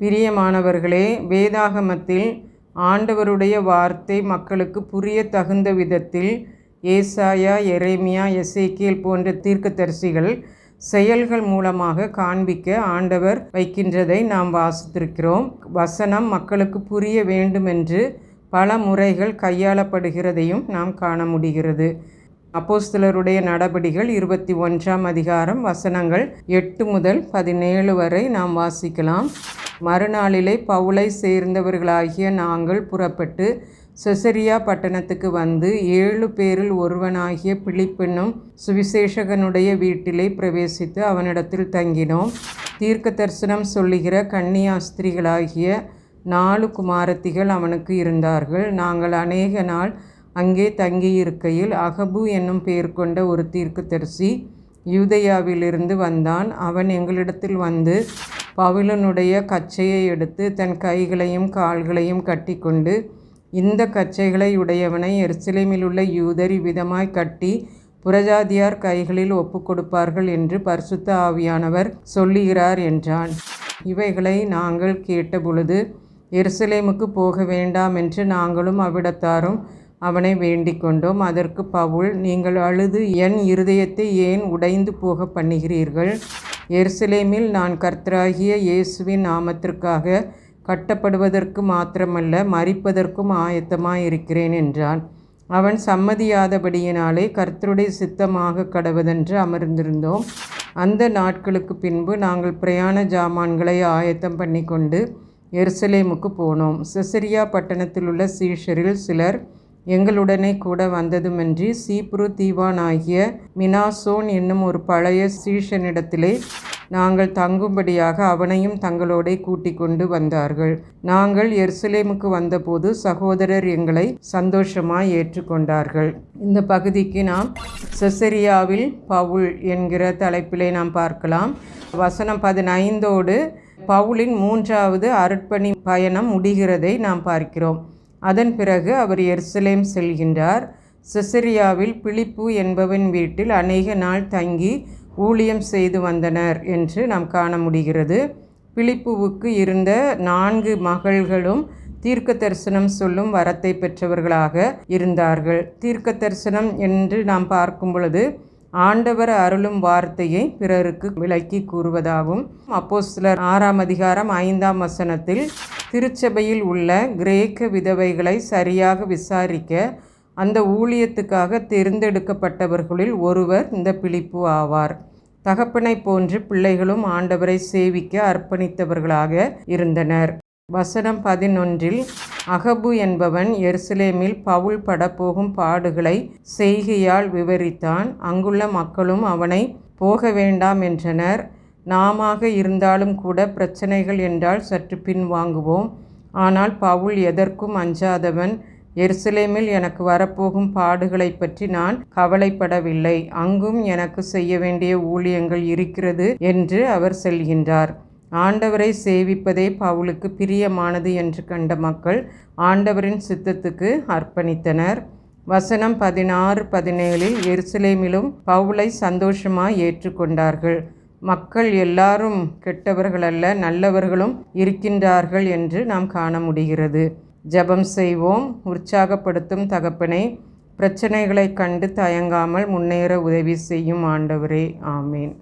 பிரியமானவர்களே வேதாகமத்தில் ஆண்டவருடைய வார்த்தை மக்களுக்கு புரிய தகுந்த விதத்தில் ஏசாயா எரேமியா எசேக்கியல் போன்ற தீர்க்கதரிசிகள் செயல்கள் மூலமாக காண்பிக்க ஆண்டவர் வைக்கின்றதை நாம் வாசித்திருக்கிறோம். வசனம் மக்களுக்கு புரிய வேண்டுமென்று பல முறைகள் கையாளப்படுகிறதையும் நாம் காண முடிகிறது. அப்போஸ்தலருடைய நடபடிகள் இருபத்தி ஒன்றாம் அதிகாரம் வசனங்கள் எட்டு முதல் பதினேழு வரை நாம் வாசிக்கலாம். மறுநாளிலே பவுலை சேர்ந்தவர்களாகிய நாங்கள் புறப்பட்டு செசரியா பட்டணத்துக்கு வந்து ஏழு பேரில் ஒருவனாகிய பிலிப்பென்னும் சுவிசேஷகனுடைய வீட்டிலே பிரவேசித்து அவனிடத்தில் தங்கினோம். தீர்க்க தரிசனம் சொல்லுகிற கன்னியாஸ்திரிகளாகிய நாலு குமாரத்திகள் அவனுக்கு இருந்தார்கள். நாங்கள் அநேக நாள் அங்கே தங்கியிருக்கையில் அகபு என்னும் பெயர் கொண்ட ஒரு தீர்க்கதரிசி யூதயாவிலிருந்து வந்தான். அவன் எங்களிடத்தில் வந்து பவுலனுடைய கச்சையை எடுத்து தன் கைகளையும் கால்களையும் கட்டிக்கொண்டு இந்த கச்சைகளை உடையவனை எருசலேமில் உள்ள யூதர் இவ்விதமாய் கட்டி புரஜாதியார் கைகளில் ஒப்பு கொடுப்பார்கள் என்று பரிசுத்த ஆவியானவர் சொல்லுகிறார் என்றான். இவைகளை நாங்கள் கேட்டபொழுது எருசலேமுக்கு போக வேண்டாம் என்று நாங்களும் அவ்விடத்தாரும் அவனை வேண்டிக் கொண்டோம். அதற்கு பவுல் நீங்கள் அழுது என் இருதயத்தை ஏன் உடைந்து போக பண்ணுகிறீர்கள்? எருசலேமில் நான் கர்த்தராகிய இயேசுவின் நாமத்திற்காக கட்டப்படுவதற்கு மாத்திரமல்ல மறிப்பதற்கும் ஆயத்தமாக இருக்கிறேன் என்றான். அவன் சம்மதியாதபடியினாலே கர்த்தருடைய சித்தமாக கடவதென்று அமர்ந்திருந்தோம். அந்த நாட்களுக்கு பின்பு நாங்கள் பிரயாண ஜாமான்களை ஆயத்தம் பண்ணி கொண்டு எருசலேமுக்கு போனோம். செசரியா பட்டணத்தில் உள்ள சீஷரில் சிலர் எங்களுடனே கூட வந்ததுமன்றி சீப்ரு தீவானாகிய மினாசோன் என்னும் ஒரு பழைய சீஷனிடத்திலே நாங்கள் தங்கும்படியாக அவனையும் தங்களோடே கூட்டிக் கொண்டு வந்தார்கள். நாங்கள் எருசலேமுக்கு வந்தபோது சகோதரர் எங்களை சந்தோஷமாய் ஏற்றுக்கொண்டார்கள். இந்த பகுதிக்கு நாம் செசரியாவில் பவுல் என்கிற தலைப்பிலே நாம் பார்க்கலாம். வசனம் பதினைந்தோடு பவுலின் மூன்றாவது அருட்பணி பயணம் முடிகிறதை நாம் பார்க்கிறோம். அதன் பிறகு அவர் எருசலேம் செல்கின்றார். செசரியாவில் பிலிப்பு என்பவன் வீட்டில் அநேக நாள் தங்கி ஊழியம் செய்து வந்தனர் என்று நாம் காண முடிகிறது. பிலிப்புவுக்கு இருந்த நான்கு மகள்களும் தீர்க்க தரிசனம் சொல்லும் வரத்தை பெற்றவர்களாக இருந்தார்கள். தீர்க்க தரிசனம் என்று நாம் பார்க்கும் பொழுது ஆண்டவர் அருளும் வார்த்தையை பிறருக்கு விளக்கி கூறுவதாகும். அப்போ சிலர் ஆறாம் அதிகாரம் ஐந்தாம் வசனத்தில் திருச்சபையில் உள்ள கிரேக்க விதவைகளை சரியாக விசாரிக்க அந்த ஊழியத்துக்காக தேர்ந்தெடுக்கப்பட்டவர்களில் ஒருவர் இந்த பிழிப்பு ஆவார். தகப்பனை போன்று பிள்ளைகளும் ஆண்டவரை சேவிக்க அர்ப்பணித்தவர்களாக இருந்தனர். வசனம் பதினொன்றில் அகபு என்பவன் எருசலேமில் பவுல் படப்போகும் பாடுகளை செய்கையால் விவரித்தான். அங்குள்ள மக்களும் அவனை போக வேண்டாம் என்றனர். நாமாக இருந்தாலும் கூட பிரச்சனைகள் என்றால் சற்று பின் வாங்குவோம். ஆனால் பவுல் எதற்கும் அஞ்சாதவன். எருசலேமில் எனக்கு வரப்போகும் பாடுகளை பற்றி நான் கவலைப்படவில்லை. அங்கும் எனக்கு செய்ய வேண்டிய ஊழியங்கள் இருக்கிறது என்று அவர் செல்கின்றார். ஆண்டவரை சேவிப்பதே பவுலுக்கு பிரியமானது என்று கண்ட மக்கள் ஆண்டவரின் சித்தத்துக்கு அர்ப்பணித்தனர். வசனம் பதினாறு பதினேழில் எருசலேமிலும் பவுலை சந்தோஷமாய் ஏற்றுக்கொண்டார்கள். மக்கள் எல்லாரும் கெட்டவர்களல்ல நல்லவர்களும் இருக்கின்றார்கள் என்று நாம் காண முடிகிறது. ஜெபம் செய்வோம் உற்சாகப்படுத்தும் தகப்பனை பிரச்சனைகளை கண்டு தயங்காமல் முன்னேற உதவி செய்யும் ஆண்டவரே. ஆமேன்.